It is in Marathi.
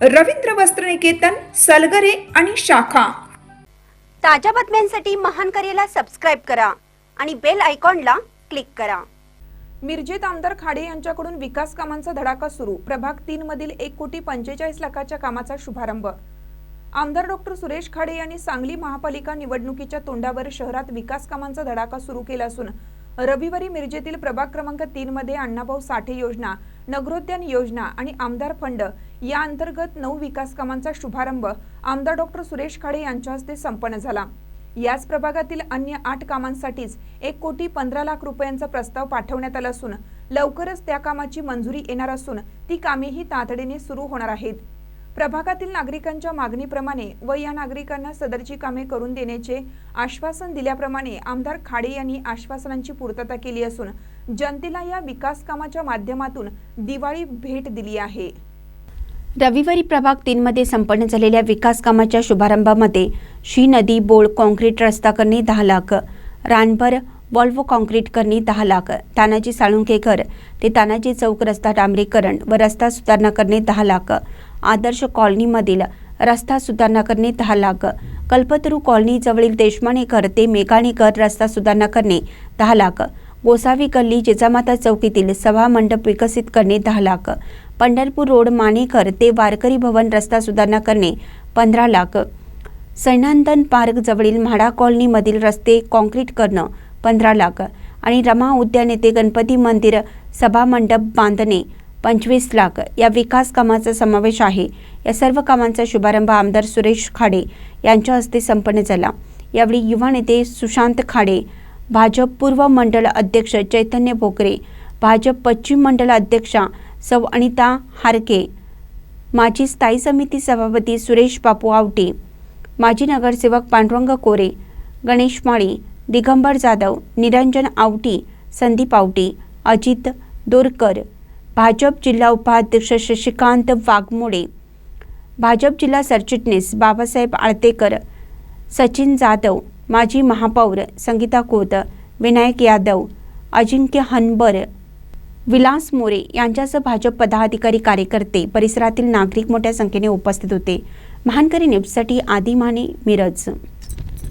रवींद्र वस्त्रनिकेतन सलगरे आणि शाखा. ताज्या बातम्यांसाठी महान करेला सबस्क्राईब करा आणि बेल आयकॉनला क्लिक करा. मिरजेत आमदार खाडे यांच्याकडून विकास कामांचा धडाका सुरू. प्रभाग तीन मधील एक कोटी पंचेचाळीस लाखाच्या कामाचा शुभारंभ. आमदार डॉक्टर सुरेश खाडे यांनी सांगली महापालिका निवडणुकीच्या तोंडावर शहरात विकास कामांचा धडाका सुरू केला असून रविवारी मिरजेतील प्रभाग क्रमांक तीन मध्ये अण्णाभाऊ साठे योजना नगरोद्यान योजना आणि आमदार फंड या अंतर्गत नऊ विकास कामांचा शुभारंभ आमदार डॉक्टर सुरेश खाडे यांच्या हस्ते संपन्न झाला. याच प्रभागातील अन्य आठ कामांसाठीच एक कोटी पंधरा लाख रुपयांचा प्रस्ताव पाठवण्यात आला असून लवकरच त्या कामाची मंजुरी येणार असून ती कामेही तातडीने सुरू होणार आहेत. प्रभागातील नागरिकांच्या मागणीप्रमाणे व या नागरिकांना सदरची कामे करून देण्याचे आश्वासन दिल्याप्रमाणे आमदार खाडे यांनी आश्वासनांची पूर्तता केली असून जनतेला या विकास कामाच्या माध्यमातून दिवाळी भेट दिली आहे. रविवारी प्रभाग तीनमध्ये संपन्न झालेल्या विकास कामाच्या शुभारंभामध्ये शी नदी बोळ कॉन्क्रीट रस्ता करणे दहा लाख. रानभर वॉल्वो कॉन्क्रीट करणे दहा लाख. तानाजी साळुंकेकर ते तानाजी चौक रस्ता डांबरीकरण व रस्ता सुधारणा करणे दहा लाख. आदर्श कॉलनीमधील रस्ता सुधारणा करणे दहा लाख. कल्पतरू कॉलनीजवळील देशमाणेकर ते मेघाणेकर रस्ता सुधारणा करणे दहा लाख. गोसावी गल्ली जिजामाता चौकीतील सभा मंडप विकसित करणे दहा लाख. पंढरपूर रोड मानेकर ते वारकरी भवन रस्ता सुधारणा करणे पंधरा लाख. सैनांदन पार्क जवळील म्हाडा कॉलनीमधील रस्ते कॉन्क्रीट करणं पंधरा लाख. आणि रमा उद्यान येथे गणपती मंदिर सभा मंडप बांधणे पंचवीस लाख. या विकास कामाचा समावेश आहे. या सर्व कामांचा शुभारंभ आमदार सुरेश खाडे यांच्या हस्ते संपन्न झाला. यावेळी युवा नेते सुशांत खाडे भाजप पूर्व मंडळ अध्यक्ष चैतन्य भोकरे भाजप पश्चिम मंडळ अध्यक्षा सौ अनिता हारके माजी स्थायी समिती सभापती सुरेश बापू आवटे माजी नगरसेवक पांडुरंग कोरे गणेश माळी दिगंबर जाधव निरंजन आवटी संदीप आवटी अजित दोरकर भाजप जिल्हा उपाध्यक्ष शशिकांत वाघमोडे भाजप जिल्हा सरचिटणीस बाबासाहेब आळतेकर सचिन जाधव माजी महापौर संगीता खोत विनायक यादव अजिंक्य हनबर विलास मोरे यांच्यासह भाजप पदाधिकारी कार्यकर्ते परिसरातील नागरिक मोठ्या संख्येने उपस्थित होते. महानकरी न्यूजसाठी आदिमाने मिरज.